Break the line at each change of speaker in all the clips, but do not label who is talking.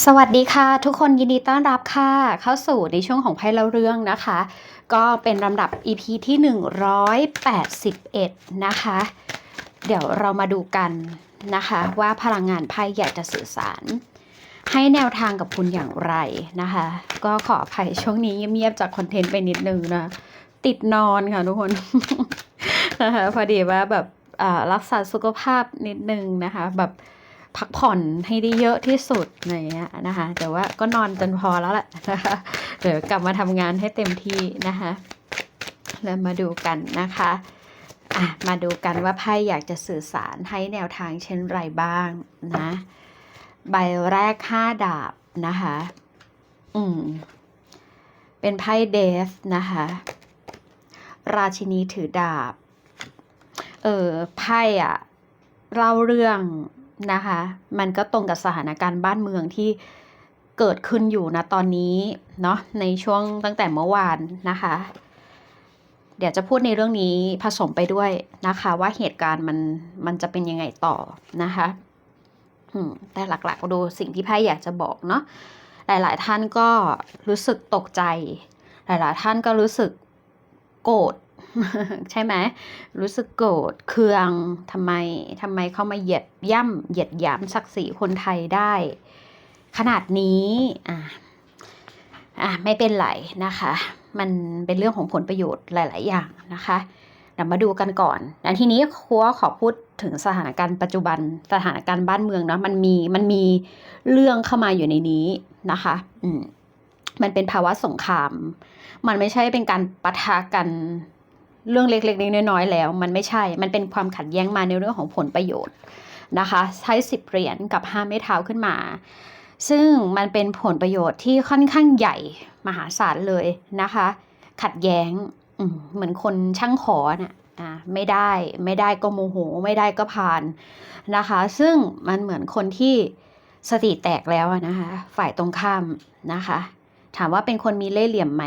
สวัสดีค่ะ ทุกคนยินดีต้อนรับค่ะ เข้าสู่ในช่วงของไพ่เล่าเรื่องนะคะ ก็เป็นลำดับ EP ที่ 181 นะคะ เดี๋ยวเรามาดูกันนะคะ ว่าพลังงานไพ่อยากจะสื่อสาร ให้แนวทางกับคุณอย่างไรนะคะ ก็ขออภัยช่วงนี้เงียบๆจากคอนเทนต์ไปนิดนึงนะ ติดนอนค่ะทุกคนนะคะพอดีว่าแบบรักษาสุขภาพนิดนึงนะคะแบบ พักผ่อนให้ได้เยอะที่สุดอะไรเงี้ยนะคะแต่ว่าก็นอนจนพอแล้วแหละนะคะเดี๋ยวกลับมาทำงานให้เต็มที่นะคะ แล้วมาดูกันนะคะอะมาดูกันว่าไพ่อยากจะสื่อสารให้แนวทางเช่นไรบ้างนะใบแรกห้าดาบนะคะ อืม เป็นไพ่เดฟนะคะ ราชินีถือดาบ เออไพ่อะเล่าเรื่อง นะคะ มันก็ตรงกับสถานการณ์บ้านเมืองที่เกิดขึ้นอยู่นะตอนนี้เนาะในช่วงตั้งแต่เมื่อวานนะคะ เดี๋ยวจะพูดในเรื่องนี้ผสมไปด้วยนะคะ ว่าเหตุการณ์มันมันจะเป็นยังไงต่อนะคะแต่หลักๆดูสิ่งที่ไพ่อยากจะบอกเนาะหลายๆท่านก็รู้สึกตกใจ หลายๆท่านก็รู้สึกโกรธ ใช่ไหมรู้สึกโกรธเคืองทำไมทำไมเขามาเหยียดย่ำเหยียดหยามศักดิ์ศรีคนไทยได้ ขนาดนี้อะอะไม่เป็นไรนะคะ มันเป็นเรื่องของผลประโยชน์หลาย ๆ อย่างนะคะเดี๋ยวมาดูกันก่อนอันทีนี้ครัวขอพูดถึงสถานการณ์ปัจจุบันสถานการณ์บ้านเมืองเนาะมันมีมันมีเรื่องเข้ามาอยู่ในนี้นะคะ อืมมันเป็นภาวะสงคราม มันไม่ใช่เป็นการปะทะกัน เรื่องเล็กๆน้อยๆแล้ว มันไม่ใช่ มันเป็นความขัดแย้งมาในเรื่องของผลประโยชน์นะคะ ใช้สิบเหรียญกับห้าไม้เท้าขึ้นมา ซึ่งมันเป็นผลประโยชน์ที่ค่อนข้างใหญ่มหาศาลเลยนะคะ ขัดแย้งเหมือนคนช่างขอน่ะอ่าไม่ได้ไม่ได้ก็โมโห ไม่ได้ก็ผ่านนะคะ ซึ่งมันเหมือนคนที่สติแตกแล้วนะคะ ฝ่ายตรงข้ามนะคะ ถามว่าเป็นคนมีเล่ห์เหลี่ยมไหม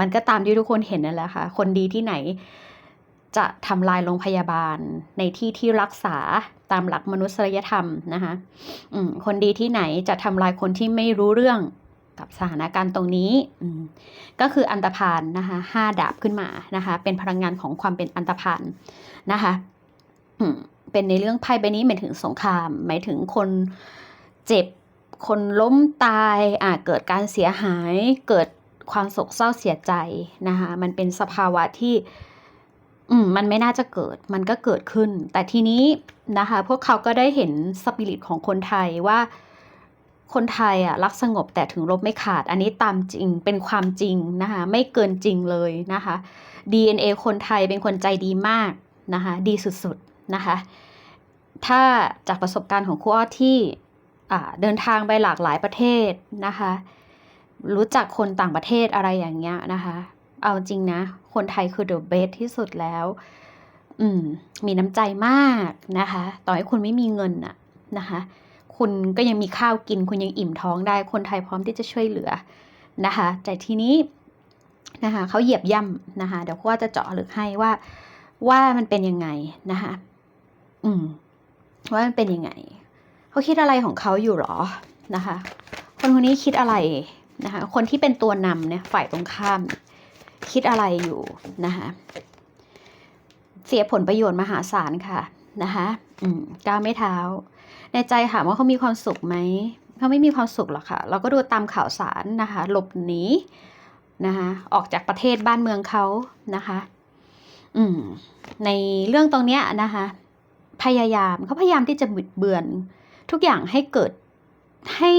มันก็ตามที่ทุกคนเห็นนั่นแหละค่ะ คนดีที่ไหนจะทำลายโรงพยาบาลในที่ที่รักษาตามหลักมนุษยธรรมนะคะคนดีที่ไหนจะทำลายคนที่ไม่รู้เรื่องกับสถานการณ์ตรงนี้ก็คืออันตพานนะคะห้าดาบขึ้นมานะคะ เป็นพลังงานของความเป็นอันตพานนะคะเป็นในเรื่องไพ่ใบนี้หมายถึงสงคราม หมายถึงคนเจ็บคนล้มตายอ่าเกิดการเสียหายเกิด ความโศกเศร้าเสียใจนะคะมันเป็นสภาวะที่อืมมันไม่น่าจะเกิดมันก็เกิดขึ้น แต่ทีนี้นะคะพวกเขาก็ได้เห็นสปิริตของคนไทยว่าคนไทยอะรักสงบแต่ถึงรบไม่ขาด อันนี้ตามจริงเป็นความจริงนะคะไม่เกินจริงเลยนะคะ DNA คนไทยเป็นคนใจดีมากนะคะดีสุดๆนะคะถ้าจากประสบการณ์ของครูอ้อที่เดินทางไปหลากหลายประเทศนะคะ รู้จักคนต่างประเทศอะไรอย่างเงี้ยนะคะ เอาจริงนะ คนไทยคือ the best ที่สุดแล้ว อืม มีน้ำใจมากนะคะ ต่อให้คุณไม่มีเงินน่ะนะคะ คุณก็ยังมีข้าวกิน คุณยังอิ่มท้องได้ คนไทยพร้อมที่จะช่วยเหลือนะคะแต่ทีนี้นะคะเขาเหยียบย่ำนะคะ เดี๋ยวว่าจะเจาะลึกให้ว่าว่ามันเป็นยังไงนะคะ อืม ว่ามันเป็นยังไง เขาคิดอะไรของเขาอยู่หรอนะคะ คนคนนี้คิดอะไร นะคะคนที่เป็นตัวนำเนี่ยฝ่ายตรงข้าม คิดอะไรอยู่นะคะเสียผลประโยชน์มหาศาลค่ะนะคะอืมก้าวไม่เท้า ในใจถามว่าเขามีความสุขไหมเขาไม่มีความสุขหรอกค่ะ เราก็ดูตามข่าวสารนะคะ หลบหนีนะคะออกจากประเทศบ้านเมืองเขานะคะ อืมในเรื่องตรงเนี้ยนะคะ พยายามเขาพยายามที่จะบิดเบือนทุกอย่างให้เกิดให้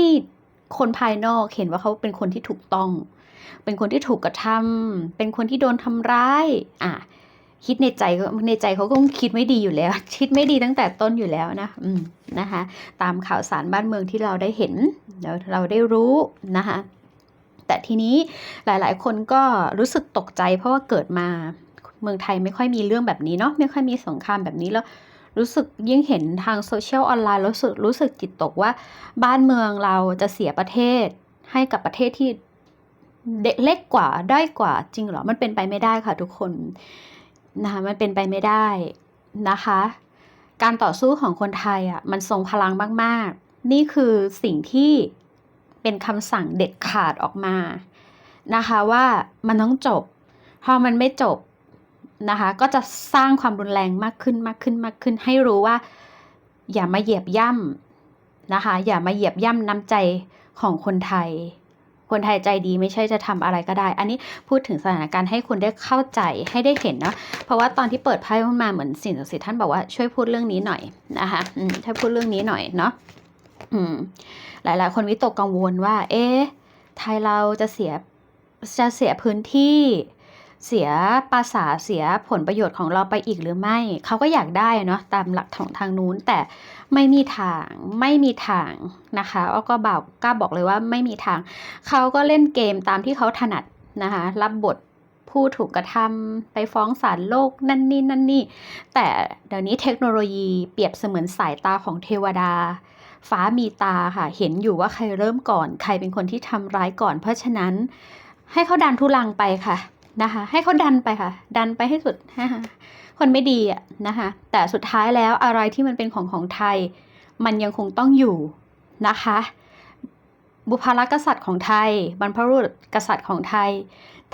คนภายนอกเห็นว่าเขาเป็นคนที่ถูกต้อง เป็นคนที่ถูกกระทำเป็นคนที่โดนทำร้ายอะคิดในใจก็ในใจเขาก็คิดไม่ดีอยู่แล้ว คิดไม่ดีตั้งแต่ต้นอยู่แล้วนะอืมนะคะ ตามข่าวสารบ้านเมืองที่เราได้เห็นแล้วเราได้รู้นะคะแต่ทีนี้หลายๆ คนก็รู้สึกตกใจเพราะว่าเกิดมาเมืองไทยไม่ค่อยมีเรื่องแบบนี้เนาะไม่ค่อยมีสงครามแบบนี้แล้ว รู้สึกยิ่งเห็นทางโซเชียลออนไลน์รู้สึกรู้สึกจิตตกว่า บ้านเมืองเราจะเสียประเทศให้กับประเทศที่เด็กเล็กกว่าได้อยกว่าจริงเหรอ มันเป็นไปไม่ได้ค่ะทุกคนนะคะมันเป็นไปไม่ได้นะคะ การต่อสู้ของคนไทยอะมันทรงพลังมาก ๆ นี่คือสิ่งที่เป็นคำสั่งเด็ดขาดออกมานะคะว่ามันต้องจบ พอมันไม่จบ นะคะ ก็จะสร้างความรุนแรงมากขึ้นมากขึ้นมากขึ้น ให้รู้ว่า อย่ามาเหยียบย่ำนะคะ อย่ามาเหยียบย่ำน้ำใจของคนไทย คนไทยใจดีไม่ใช่จะทำอะไรก็ได้ อันนี้พูดถึงสถานการณ์ให้คุณได้เข้าใจให้ได้เห็นเนาะเพราะว่าตอนที่เปิดไพ่ขึ้นมาเหมือนสิ่งศักดิ์สิทธิ์ท่านบอกว่าช่วยพูดเรื่องนี้หน่อยนะคะช่วยพูดเรื่องนี้หน่อยเนาะอืมหลาย ๆ คนวิตกกังวลว่า เอ๊ะไทยเราจะเสียจะเสียพื้นที่ เสียภาษาเสียผลประโยชน์ของเราไปอีกหรือไม่ เขาก็อยากได้เนาะตามหลักของทางนู้นแต่ไม่มีทางไม่มีทางนะคะอ้อก็บอกกล้าบอกเลยว่าไม่มีทาง เขาก็เล่นเกมตามที่เขาถนัดนะคะรับบทผู้ถูกกระทำไปฟ้องศาลโลกนั่นนี่นั่นนี่ แต่เดี๋ยวนี้เทคโนโลยีเปรียบเสมือนสายตาของเทวดา ฟ้ามีตาค่ะ เห็นอยู่ว่าใครเริ่มก่อน ใครเป็นคนที่ทำร้ายก่อน เพราะฉะนั้นให้เขาดันทุลังไปค่ะ นะคะ ให้เขาดันไปค่ะ ดันไปให้สุดคนไม่ดีอะนะคะ แต่สุดท้ายแล้วอะไรที่มันเป็นของของไทย มันยังคงต้องอยู่นะคะ บุพารกษัตริย์ของไทย บรรพบุรุษกษัตริย์ของไทย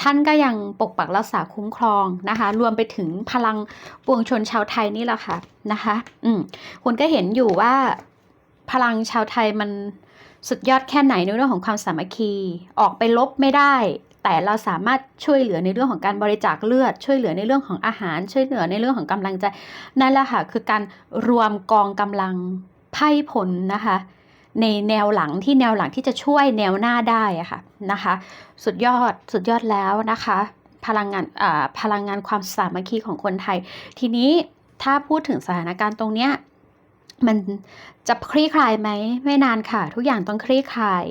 ท่านก็ยังปกปักรักษาคุ้มครองนะคะ รวมไปถึงพลังปวงชนชาวไทยนี่แหละค่ะนะคะ อืมคุณก็เห็นอยู่ว่าพลังชาวไทยมันสุดยอดแค่ไหนในเรื่องของความสามัคคี ออกไปลบไม่ได้ แต่เราสามารถช่วยเหลือในเรื่องของการบริจาคเลือด ช่วยเหลือในเรื่องของอาหาร ช่วยเหลือในเรื่องของกำลังใจนั่นแหละค่ะคือการรวมกองกำลังไพ่ผลนะคะ ในแนวหลังที่แนวหลังที่จะช่วยแนวหน้าได้อะค่ะนะคะ สุดยอดสุดยอดแล้วนะคะ พลังงานพลังงานความสามัคคีของคนไทย ทีนี้ถ้าพูดถึงสถานการณ์ตรงเนี้ยมันจะคลี่คลายไหมไม่นานค่ะ ทุกอย่างต้องคลี่คลาย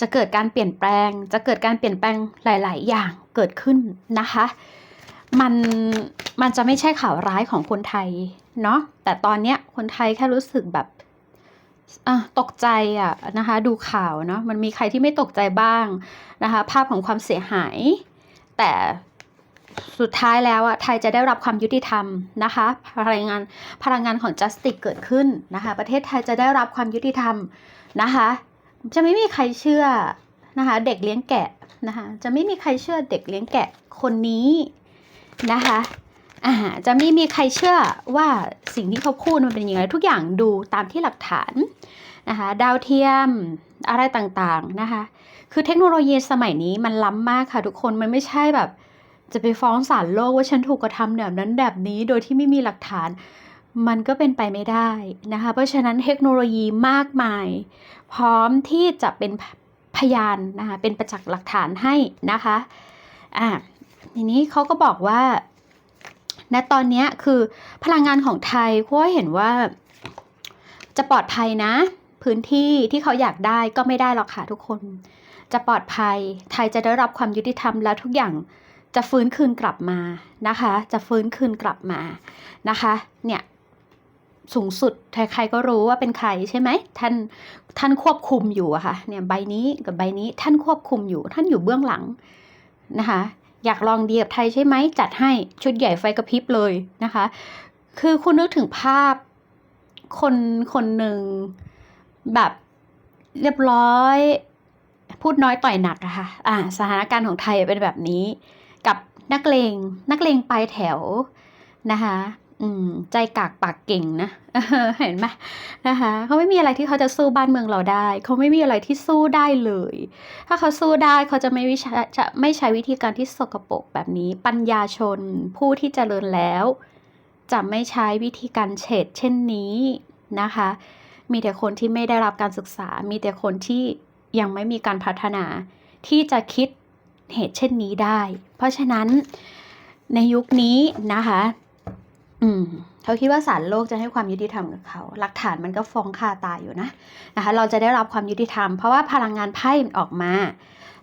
จะเกิดการเปลี่ยนแปลง จะเกิดการเปลี่ยนแปลงหลาย ๆ อย่างเกิดขึ้นนะคะ มันมันจะไม่ใช่ข่าวร้ายของคนไทยเนาะแต่ตอนเนี้ยคนไทยแค่รู้สึกแบบตกใจอะนะคะ ดูข่าวเนาะมันมีใครที่ไม่ตกใจบ้างนะคะ ภาพของความเสียหาย แต่สุดท้ายแล้วอะไทยจะได้รับความยุติธรรมนะคะ พลังงานพลังงานของ justice เกิดขึ้นนะคะ ประเทศไทยจะได้รับความยุติธรรมนะคะ จะไม่มีใครเชื่อนะคะ เด็กเลี้ยงแกะนะคะ จะไม่มีใครเชื่อเด็กเลี้ยงแกะคนนี้นะคะอ่าจะไม่มีใครเชื่อว่าสิ่งที่เขาพูดมันเป็นยังไงทุกอย่างดูตามที่หลักฐานนะคะ ดาวเทียมอะไรต่างๆนะคะ คือเทคโนโลยีสมัยนี้มันล้ำมากค่ะทุกคนมันไม่ใช่แบบ จะไปฟ้องศาลโลกว่าฉันถูกกระทำแบบนั้นแบบนี้โดยที่ไม่มีหลักฐานมันก็เป็นไปไม่ได้นะคะ เพราะฉะนั้นเทคโนโลยีมากมาย พร้อมที่จะเป็นพยานนะคะเป็นประจักษ์หลักฐานให้นะคะอ่าทีนี้เขาก็บอกว่าณตอนนี้คือพลังงานของไทยเพราะว่าเห็นว่าจะปลอดภัยนะ พื้นที่ที่เขาอยากได้ก็ไม่ได้หรอกค่ะทุกคน จะปลอดภัยไทยจะได้รับความยุติธรรมและทุกอย่างจะฟื้นคืนกลับมานะคะ จะฟื้นคืนกลับมานะคะ เนี่ย สูงสุด ใครๆก็รู้ว่าเป็นใครใช่ไหมท่านท่านควบคุมอยู่อะค่ะเนี่ยใบนี้กับใบนี้ท่านควบคุมอยู่ ท่านอยู่เบื้องหลังนะคะอยากลองเดียบไทยใช่ไหมจัดให้ชุดใหญ่ไฟกระพริบเลยนะคะ คือคุณนึกถึงภาพคนคนหนึ่งแบบเรียบร้อย พูดน้อยต่อยหนักอะค่ะอ่าสถานการณ์ของไทยเป็นแบบนี้ กับนักเลงนักเลงปลายแถวนะคะ อืม ใจกากปากเก่งนะเห็นไหมนะคะเขาไม่มีอะไรที่เขาจะสู้บ้านเมืองเราได้ เขาไม่มีอะไรที่สู้ได้เลย ถ้าเขาสู้ได้เขาจะไม่วิชาจะไม่ใช้วิธีการที่สกปรกแบบนี้ ปัญญาชนผู้ที่เจริญแล้ว จะไม่ใช้วิธีการเฉดเช่นนี้นะคะ มีแต่คนที่ไม่ได้รับการศึกษา มีแต่คนที่ยังไม่มีการพัฒนา ที่จะคิดเหตุเช่นนี้ได้ เพราะฉะนั้นในยุคนี้นะคะ อืมเขาคิดว่าศาลโลกจะให้ความยุติธรรมกับเขาหลักฐานมันก็ฟ้องคาตาอยู่นะนะคะ เราจะได้รับความยุติธรรม เพราะว่าพลังงานไพ่มันออกมา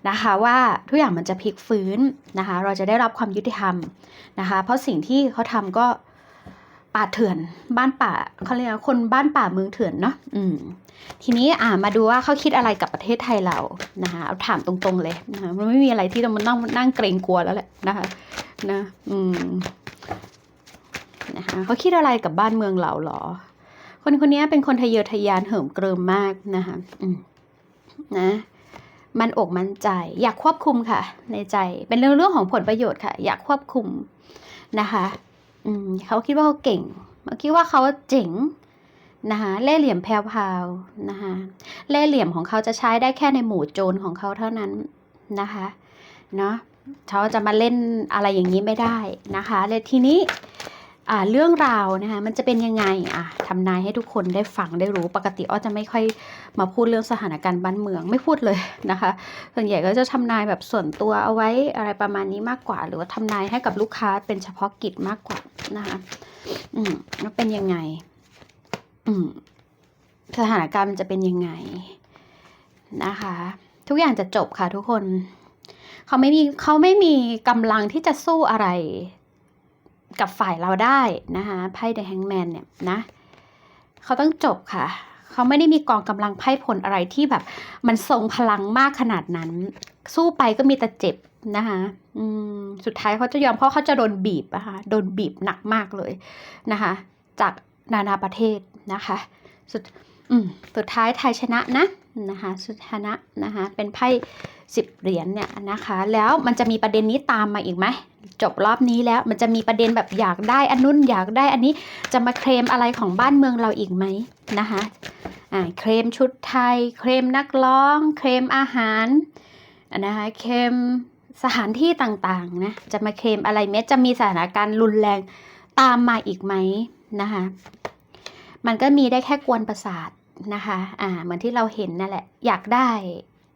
นะคะ ว่าทุกอย่างมันจะพลิกฟื้นนะคะ เราจะได้รับความยุติธรรมนะคะ เพราะสิ่งที่เขาทำก็ป่าเถื่อนบ้านป่าเขาเรียกคนบ้านป่าเมืองเถื่อนเนาะอืมทีนี้อ่ามาดูว่าเขาคิดอะไรกับประเทศไทยเรานะคะเอาถามตรงๆเลยนะคะมันไม่มีอะไรที่เรามานั่งนั่งเกรงกลัวแล้วแหละนะคะนะอืม นะคะเขาคิดอะไรกับบ้านเมืองเราหรอ คนคนนี้เป็นคนทะเยอทะยานเหิมเกริมมากนะคะนะมันอกมันใจ อยากควบคุมค่ะ ในใจเป็นเรื่องเรื่องของผลประโยชน์ค่ะ อยากควบคุมนะคะอืมเขาคิดว่าเขาเก่งเขาคิดว่าเขาเจ๋งนะคะเล่เหลี่ยมแพรวๆนะคะเล่เหลี่ยมของเขาจะใช้ได้แค่ในหมู่โจรของเขาเท่านั้นนะคะเนาะเขาจะมาเล่นอะไรอย่างนี้ไม่ได้นะคะเลยทีนี้ อ่าเรื่องราวนะคะมันจะเป็นยังไงอะทำนายให้ทุกคนได้ฟังได้รู้ปกติอ้อจะไม่ค่อยมาพูดเรื่องสถานการณ์บ้านเมืองไม่พูดเลยนะคะส่วนใหญ่ก็จะทำนายแบบส่วนตัวเอาไว้อะไรประมาณนี้มากกว่า หรือว่าทำนายให้กับลูกค้าเป็นเฉพาะกิจมากกว่านะคะอืมแล้วเป็นยังไง อืมสถานการณ์มันจะเป็นยังไงนะคะ ทุกอย่างจะจบค่ะทุกคน เขาไม่มีเขาไม่มีกำลังที่จะสู้อะไร กับฝ่ายเราได้นะคะไพ่เดอะแฮงแมนเนี่ยนะเขาต้องจบค่ะ เขาไม่ได้มีกองกำลังไพ่ผลอะไรที่แบบ มันทรงพลังมากขนาดนั้น สู้ไปก็มีแต่เจ็บนะคะอืมสุดท้ายเขาจะยอมเพราะเขาจะโดนบีบอะคะโดนบีบหนักมากเลยนะคะ จากนานาประเทศนะคะ สุดอืมสุดท้ายไทยชนะนะ นะคะสุดชนะนะคะเป็นไพ่สิบเหรียญเนี่ยนะคะแล้วมันจะมีประเด็นนี้ตามมาอีกไหมจบรอบนี้แล้วมันจะมีประเด็นแบบอยากได้อันนู้นอยากได้อันนี้จะมาเคลมอะไรของบ้านเมืองเราอีกไหมนะคะอ่าเคลมชุดไทย เคลมนักร้อง เคลมอาหารนะคะเคลมสถานที่ต่างๆนะจะมาเคลมอะไรไหมจะมีสถานการณ์รุนแรงตามมาอีกไหมนะคะมันก็มีได้แค่กวนประสาท นะคะ อ่า เหมือนที่เราเห็นนั่นแหละ อยากได้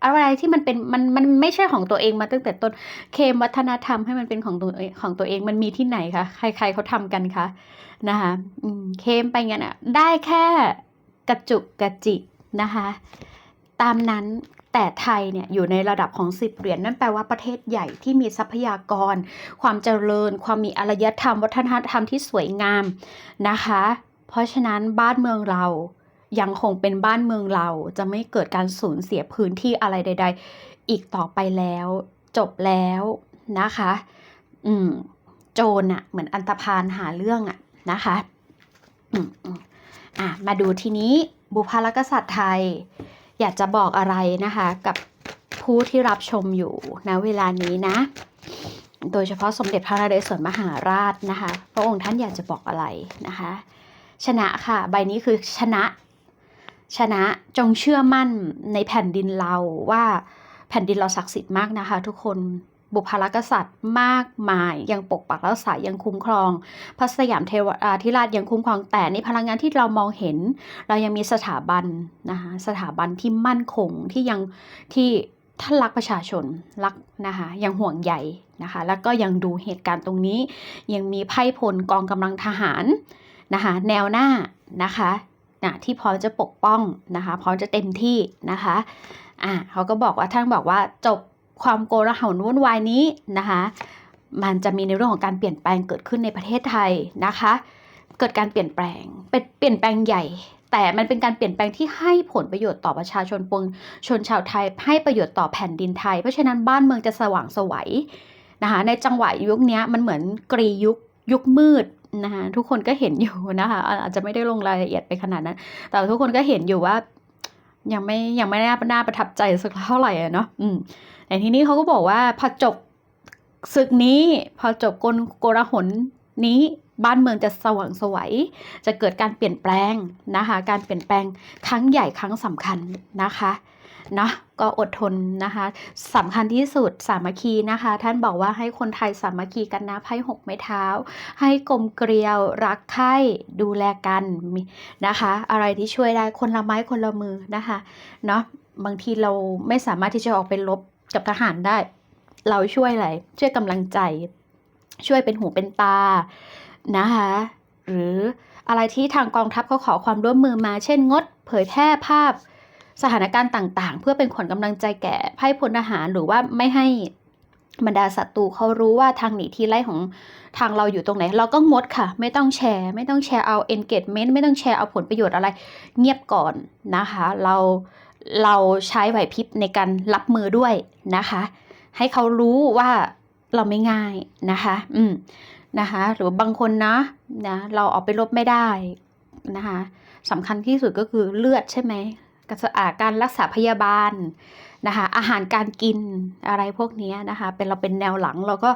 อะไรที่มันเป็นมันมันไม่ใช่ของตัวเองมาตั้งแต่ต้น เคมวัฒนธรรมให้มันเป็นของตัวของตัวเองมันมีที่ไหนคะใครๆเขาทำกันคะนะคะอืมเคมไปงั้นอะได้แค่กระจุกกระจิกนะคะ ตามนั้นแต่ไทยเนี่ยอยู่ในระดับของสิบเหรียญนั่นแปลว่าประเทศใหญ่ที่มีทรัพยากร ความเจริญ ความมีอารยธรรม วัฒนธรรมที่สวยงามนะคะ เพราะฉะนั้นบ้านเมืองเรา ยังคงเป็นบ้านเมืองเราจะไม่เกิดการสูญเสียพื้นที่อะไรใด ๆ อีกต่อไปแล้ว จบแล้วนะคะ อืม โจรอะเหมือนอันตพานหาเรื่องอะนะคะอืมอะมาดูทีนี้บุพารกษัตริย์ไทย อยากจะบอกอะไรนะคะ กับผู้ที่รับชมอยู่ณเวลานี้นะ โดยเฉพาะสมเด็จพระนเรศวรมหาราชนะคะ พระองค์ท่านอยากจะบอกอะไรนะคะ ชนะค่ะ ใบนี้คือชนะ ชนะจงเชื่อมั่นในแผ่นดินเราว่าแผ่นดินเราศักดิ์สิทธิ์มากนะคะ ทุกคนบุพารกษัตริย์มากมาย ยังปกปักรักษายังคุ้มครอง พระสยามเทวาธิราชยังคุ้มครองแต่ในพลังงานที่เรามองเห็น เรายังมีสถาบันนะคะสถาบันที่มั่นคงที่ยังที่ท่านรักประชาชนรักนะคะยังห่วงใยนะคะแล้วก็ยังดูเหตุการณ์ตรงนี้ ยังมีไพ่พลกองกำลังทหารนะคะแนวหน้านะคะ นะที่พร้อมจะปกป้องนะคะพร้อมจะเต็มที่นะคะอ่าเขาก็บอกว่าท่านบอกว่าจบความโกลาหลวุ่นวายนี้นะคะมันจะมีในเรื่องของการเปลี่ยนแปลงเกิดขึ้นในประเทศไทยนะคะ เกิดการเปลี่ยนแปลงเป็นเปลี่ยนแปลงใหญ่ แต่มันเป็นการเปลี่ยนแปลงที่ให้ผลประโยชน์ต่อประชาชนปวงชนชาวไทย ให้ประโยชน์ต่อแผ่นดินไทย เพราะฉะนั้นบ้านเมืองจะสว่างสวัยนะคะในจังหวะยุคนี้มันเหมือนกรียุคยุคมืด นะคะทุกคนก็เห็นอยู่นะคะ อาจจะไม่ได้ลงรายละเอียดไปขนาดนั้น แต่ทุกคนก็เห็นอยู่ว่ายังไม่ยังไม่น่าน่าประทับใจสักเท่าไหร่อะเนาะอืมแต่ทีนี้เขาก็บอกว่าพอจบศึกนี้ พอจบกลโกลาหลนี้บ้านเมืองจะสว่างสวยจะเกิดการเปลี่ยนแปลงนะคะ การเปลี่ยนแปลงครั้งใหญ่ครั้งสำคัญนะคะ นาะก็อดทนนะคะสำคัญที่สุดสามัคคีนะคะ ท่านบอกว่าให้คนไทยสามัคคีกันนะไพ่หกไม้เท้า ให้กลมเกลียวรักใคร่ดูแลกันนะคะ อะไรที่ช่วยได้คนละไม้คนละมือนะคะเนาะบางทีเราไม่สามารถที่จะออกไปรบกับทหารได้ เราช่วยอะไรช่วยกำลังใจ ช่วยเป็นหูเป็นตานะคะหรืออะไรที่ทางกองทัพเขาขอความร่วมมือมา เช่นงด เผยแพร่ภาพ สถานการณ์ต่างๆ เพื่อเป็นขวัญกำลังใจแก่ไพ่พลทหารหรือว่าไม่ให้บรรดาศัตรูเขารู้ว่าทางหนีที่ไล่ของทางเราอยู่ตรงไหน เราก็งดค่ะ ไม่ต้องแชร์ ไม่ต้องแชร์เอา engagement ไม่ต้องแชร์เอาผลประโยชน์อะไร เงียบก่อนนะคะ เราเราใช้ไหวพริบในการรับมือด้วยนะคะ ให้เขารู้ว่าเราไม่ง่ายนะคะ อืมนะคะ หรือบางคนนะนะ เราออกไปรบไม่ได้นะคะสำคัญที่สุดก็คือเลือดใช่ไหม กระอาการรักษาพยาบาลนะคะอาหารการกินอะไรพวกนี้นะคะ เป็นเราเป็นแนวหลังเราก็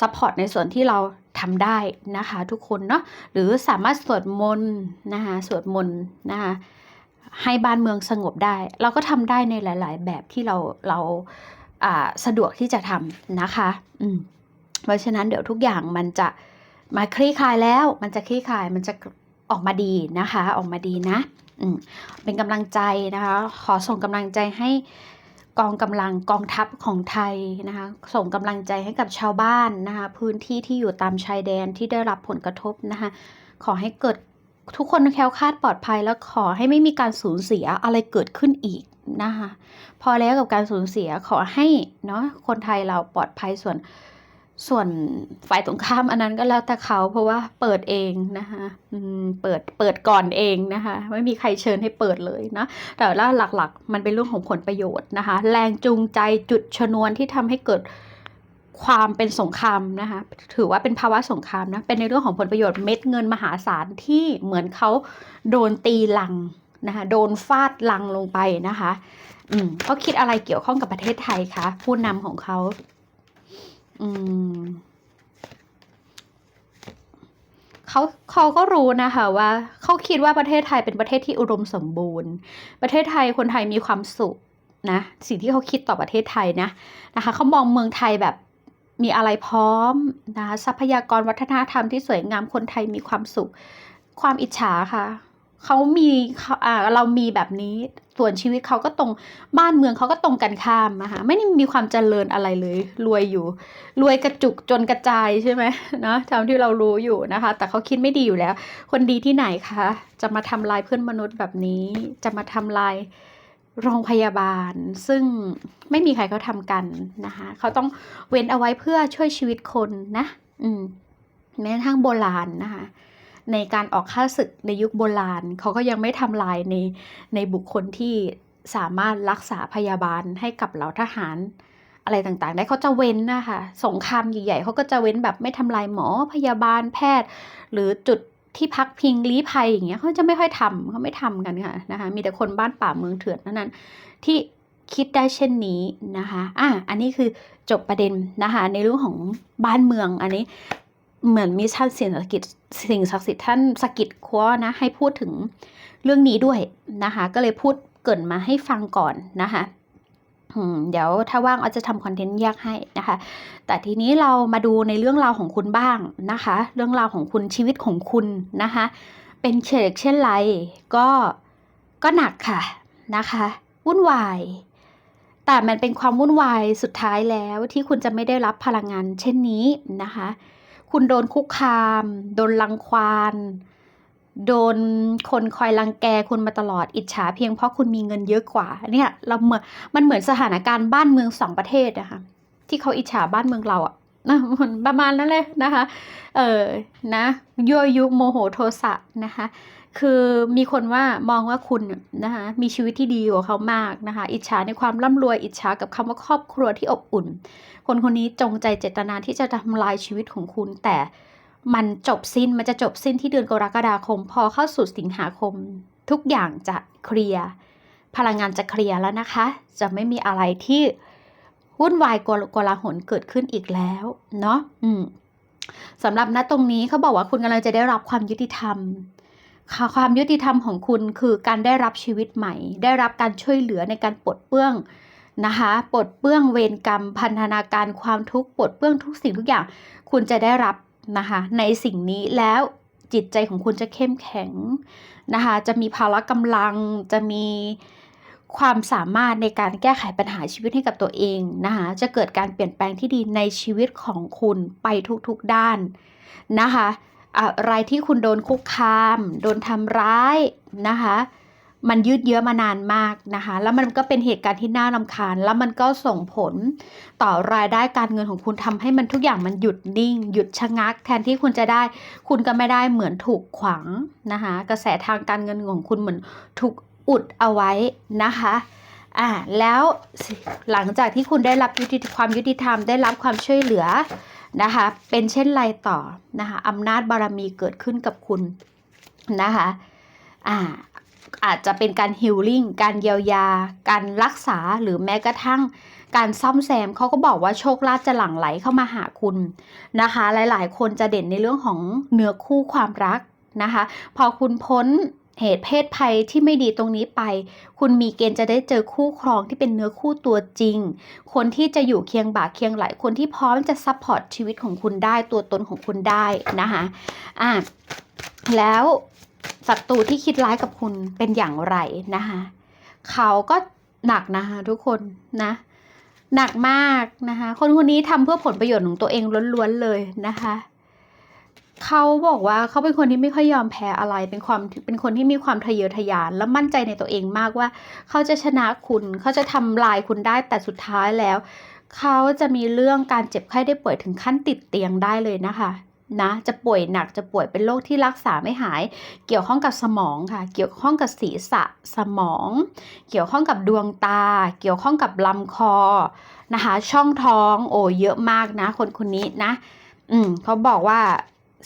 ซัพพอร์ตในส่วนที่เราทำได้นะคะทุกคนเนาะหรือสามารถสวดมนต์นะคะสวดมนต์นะคะให้บ้านเมืองสงบได้ เราก็ทำได้ในหลาย ๆ แบบที่เราเราสะดวกที่จะทำนะคะอืมเพราะฉะนั้นเดี๋ยวทุกอย่างมันจะมาคลี่คลายแล้ว มันจะคลี่คลายมันจะออกมาดีนะคะ ออกมาดีนะ เป็นกำลังใจนะคะ ขอส่งกำลังใจให้กองกำลังกองทัพของไทยนะคะ ส่งกำลังใจให้กับชาวบ้านนะคะ พื้นที่ที่อยู่ตามชายแดนที่ได้รับผลกระทบนะคะ ขอให้เกิดทุกคนแคล้วคลาดปลอดภัยแล้วขอให้ไม่มีการสูญเสียอะไรเกิดขึ้นอีกนะคะ พอแล้วกับการสูญเสียขอให้เนาะคนไทยเราปลอดภัยส่วน ส่วนฝ่ายตรงข้ามอันนั้นก็แล้วแต่เขาเพราะว่าเปิดเองนะคะเปิดเปิดก่อนเองนะคะ ไม่มีใครเชิญให้เปิดเลยนะ แต่ว่าหลักๆ มันเป็นเรื่องของผลประโยชน์นะคะ แรงจูงใจจุดชนวนที่ทำให้เกิดความเป็นสงครามนะคะ ถือว่าเป็นภาวะสงครามนะ เป็นในเรื่องของผลประโยชน์เม็ดเงินมหาศาลที่เหมือนเขาโดนตีลังนะคะ โดนฟาดลังลงไปนะคะ อืมเขาคิดอะไรเกี่ยวข้องกับประเทศไทยคะผู้นำของเขา เขาเขาก็รู้นะคะว่าเขาคิดว่าประเทศไทยเป็นประเทศที่อุดมสมบูรณ์ ประเทศไทยคนไทยมีความสุขนะสิ่งที่เขาคิดต่อประเทศไทยนะนะคะเขามองเมืองไทยแบบมีอะไรพร้อมนะคะทรัพยากรวัฒนธรรมที่สวยงามคนไทยมีความสุข ความอิจฉาค่ะ เขามีเขาอ่าเรามีแบบนี้ ส่วนชีวิตเขาก็ตรงบ้านเมืองเขาก็ตรงกันข้ามนะคะไม่ได้มีความเจริญอะไรเลย รวยอยู่ รวยกระจุกจนกระจายใช่ไหมเนาะตามที่เรารู้อยู่นะคะ แต่เขาคิดไม่ดีอยู่แล้ว คนดีที่ไหนคะจะมาทำลายเพื่อนมนุษย์แบบนี้ จะมาทำลายโรงพยาบาล ซึ่งไม่มีใครเขาทำกันนะคะเขาต้องเว้นเอาไว้เพื่อช่วยชีวิตคนนะ อืมแม้กระทั่งโบราณนะคะ ในการออกค่าศึกในยุคโบราณ เขาก็ยังไม่ทำลายในในบุคคลที่สามารถรักษาพยาบาลให้กับเหล่าทหารอะไรต่างๆ ได้เขาจะเว้นนะคะสงครามใหญ่ๆเขาก็จะเว้นแบบไม่ทำลายหมอพยาบาลแพทย์ หรือจุดที่พักพิงลี้ภัยอย่างเงี้ยเขาจะไม่ค่อยทำเขาไม่ทำกันค่ะนะคะมีแต่คนบ้านป่าเมืองเถื่อนนั้นที่คิดได้เช่นนี้นะคะ อะ อันนี้คือจบประเด็นนะคะในเรื่องของบ้านเมือง อันนี้ เหมือนมีท่านสิ่งศักดิ์สิทธิ์สิ่งศักดิ์สิทธิ์ท่านสกิดคว้านะให้พูดถึงเรื่องนี้ด้วยนะคะ ก็เลยพูดเกินมาให้ฟังก่อนนะคะเดี๋ยวถ้าว่างอาจจะทำคอนเทนต์แยกให้นะคะ แต่ทีนี้เรามาดูในเรื่องราวของคุณบ้างนะคะ เรื่องราวของคุณชีวิตของคุณนะคะ เป็นเฉกเช่นไรก็ก็หนักค่ะนะคะวุ่นวาย แต่มันเป็นความวุ่นวายสุดท้ายแล้วที่คุณจะไม่ได้รับพลังงานเช่นนี้นะคะ คุณโดนคุกคาม โดนรังควานโดนคนคอยรังแกคุณมาตลอดอิจฉาเพียงเพราะคุณมีเงินเยอะกว่าเนี่ยเราเหมือนมันเหมือนสถานการณ์บ้านเมืองสองประเทศนะคะที่เขาอิจฉาบ้านเมืองเราอะนะมันประมาณนั้นเลยนะคะ เออนะยั่วยุโมโหโทสะนะคะ คือมีคนว่ามองว่าคุณนะคะมีชีวิตที่ดีกว่าเขามากนะคะ อิจฉาในความร่ำรวยอิจฉากับคำว่าครอบครัวที่อบอุ่น คนคนนี้จงใจเจตนาที่จะทำลายชีวิตของคุณ แต่มันจบสิ้นมันจะจบสิ้นที่เดือนกรกฎาคม พอเข้าสู่สิงหาคม ทุกอย่างจะเคลียร์พลังงานจะเคลียร์แล้วนะคะ จะไม่มีอะไรที่วุ่นวายกลกลาหนเกิดขึ้นอีกแล้วเนาะสำหรับณตรงนี้เขาบอกว่าคุณกำลังจะได้รับความยุติธรรม ความยุติธรรมของคุณคือการได้รับชีวิตใหม่ ได้รับการช่วยเหลือในการปลดเปื้องนะคะปลดเปื้องเวรกรรม พันธนาการความทุกข์ปลดเปื้องทุกสิ่งทุกอย่าง คุณจะได้รับนะคะในสิ่งนี้แล้วจิตใจของคุณจะเข้มแข็งนะคะจะมีพละกำลังจะมีความสามารถในการแก้ไขปัญหาชีวิตให้กับตัวเองนะคะจะเกิดการเปลี่ยนแปลงที่ดีในชีวิตของคุณไปทุกๆด้านนะคะ อะไรที่คุณโดนคุกคาม โดนทำร้ายนะคะ มันยืดเยื้อมานานมากนะคะ แล้วมันก็เป็นเหตุการณ์ที่น่ารำคาญ แล้วมันก็ส่งผลต่อรายได้การเงินของคุณทำให้มันทุกอย่างมันหยุดนิ่ง หยุดชะงัก แทนที่คุณจะได้ คุณก็ไม่ได้เหมือนถูกขวางนะคะ กระแสทางการเงินของคุณเหมือนถูกอุดเอาไว้นะคะอ่าแล้วหลังจากที่คุณได้รับยุติความยุติธรรมได้รับความช่วยเหลือ นะคะ เป็นเช่นไรต่อนะคะอำนาจบารมีเกิดขึ้นกับคุณนะคะอ่าอาจจะเป็นการฮิลลิ่ง การเยียวยา การรักษา หรือแม้กระทั่งการซ่อมแซม เขาก็บอกว่าโชคลาภจะหลั่งไหลเข้ามาหาคุณนะคะ หลายๆ คนจะเด่นในเรื่องของเนื้อคู่ความรักนะคะ พอคุณพ้น เหตุเพศภัยที่ไม่ดีตรงนี้ไป คุณมีเกณฑ์จะได้เจอคู่ครองที่เป็นเนื้อคู่ตัวจริง คนที่จะอยู่เคียงบ่าเคียงไหล คนที่พร้อมจะซัพพอร์ตชีวิตของคุณได้ ตัวตนของคุณได้นะคะอะแล้วศัตรูที่คิดร้ายกับคุณเป็นอย่างไรนะคะเขาก็หนักนะคะทุกคนนะหนักมากนะคะ คนคนนี้ทำเพื่อผลประโยชน์ของตัวเองล้วนๆเลยนะคะ เขาบอกว่าเขาเป็นคนที่ไม่ค่อยยอมแพ้อะไร เป็นความเป็นคนที่มีความทะเยอทะยาน และมั่นใจในตัวเองมากว่า เขาจะชนะคุณ เขาจะทำลายคุณได้แต่สุดท้ายแล้ว เขาจะมีเรื่องการเจ็บไข้ได้ป่วยถึงขั้นติดเตียงได้เลยนะคะนะจะป่วยหนักจะป่วยเป็นโรคที่รักษาไม่หาย เกี่ยวข้องกับสมองค่ะ เกี่ยวข้องกับศีรษะสมอง เกี่ยวข้องกับดวงตา เกี่ยวข้องกับลำคอนะคะช่องท้องโอ้เยอะมากนะ คนคนนี้นะ อืมเขาบอกว่า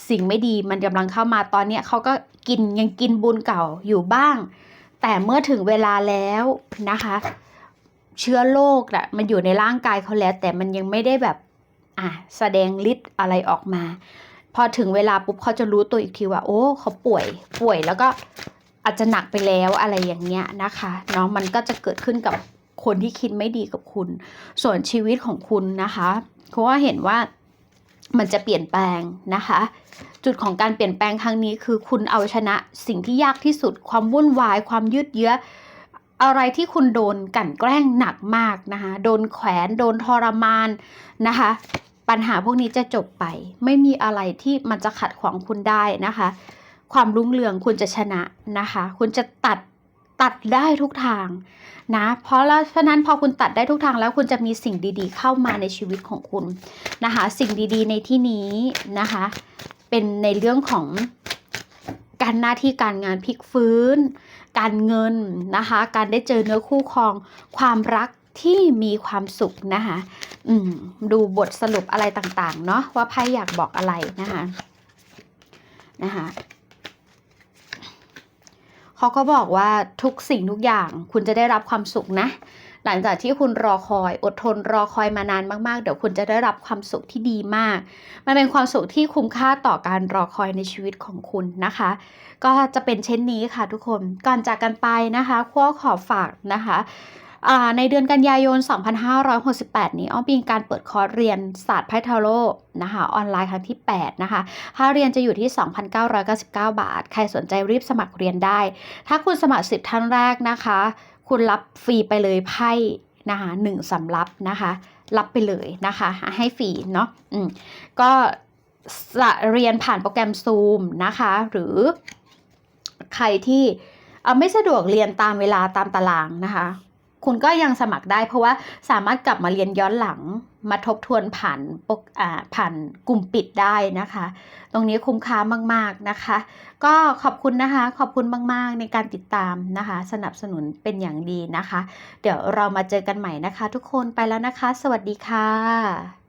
สิ่งไม่ดีมันกำลังเข้ามาตอนนี้เขาก็กินยังกินบุญเก่าอยู่บ้าง แต่เมื่อถึงเวลาแล้วนะคะ เชื้อโรคอะมันอยู่ในร่างกายเขาแล้ว แต่มันยังไม่ได้แบบอะแสดงฤทธิ์อะไรออกมา พอถึงเวลาปุ๊บเขาจะรู้ตัวอีกทีว่า โอ้เขาป่วยป่วยแล้วก็อาจจะหนักไปแล้วอะไรอย่างเงี้ยนะคะเนาะมันก็จะเกิดขึ้นกับคนที่คิดไม่ดีกับคุณ ส่วนชีวิตของคุณนะคะเพราะว่าเห็นว่า มันจะเปลี่ยนแปลงนะคะ จุดของการเปลี่ยนแปลงครั้งนี้คือคุณเอาชนะสิ่งที่ยากที่สุด ความวุ่นวาย ความยืดเยื้อ อะไรที่คุณโดนกั่นแกล้งหนักมากนะคะโดนแขวนโดนทรมานนะคะ ปัญหาพวกนี้จะจบไป ไม่มีอะไรที่มันจะขัดขวางคุณได้นะคะ ความรุ่งเรืองคุณจะชนะนะคะ คุณจะตัด ตัดได้ทุกทางนะ เพราะแล้วฉะนั้นพอคุณตัดได้ทุกทางแล้วคุณจะมีสิ่งดีๆ เข้ามาในชีวิตของคุณนะคะ สิ่งดีๆในที่นี้นะคะ เป็นในเรื่องของการหน้าที่การงานพลิกฟื้น การเงินนะคะ การได้เจอเนื้อคู่ครอง ความรักที่มีความสุขนะคะอืมดูบทสรุปอะไรต่างๆ เนาะว่าไพ่อยากบอกอะไรนะคะนะคะ เขาก็บอกว่าทุกสิ่งทุกอย่างคุณจะได้รับความสุขนะ หลังจากที่คุณรอคอยอดทนรอคอยมานานมากๆ เดี๋ยวคุณจะได้รับความสุขที่ดีมาก มันเป็นความสุขที่คุ้มค่าต่อการรอคอยในชีวิตของคุณนะคะ ก็จะเป็นเช่นนี้ค่ะทุกคนก่อนจากกันไปนะคะข้อขอฝากนะคะ ในเดือนกันยายน 2568 นี้อ้อมมีการเปิดคอร์สเรียนศาสตร์ไพทาโร่นะคะออนไลน์ครั้งที่ 8 นะคะค่าเรียนจะอยู่ที่ 2,999 บาท ใครสนใจรีบสมัครเรียนได้ ถ้าคุณสมัคร 10 ท่านแรกนะคะ คุณรับฟรีไปเลยไพ่นะคะหนึ่งสำรับนะคะ รับไปเลยนะคะ ให้ฟรีเนาะอืมก็จะเรียนผ่านโปรแกรม Zoom นะคะ หรือใครที่ไม่สะดวกเรียนตามเวลาตามตารางนะคะ คุณก็ยังสมัครได้เพราะว่าสามารถกลับมาเรียนย้อนหลังมาทบทวนผ่านปกอ่าผ่านกลุ่มปิดได้นะคะ ตรงนี้คุ้มค่ามาก ๆนะคะ ก็ขอบคุณนะคะ ขอบคุณมาก ๆ ในการติดตามนะคะ สนับสนุนเป็นอย่างดีนะคะ เดี๋ยวเรามาเจอกันใหม่นะคะ ทุกคนไปแล้วนะคะ สวัสดีค่ะ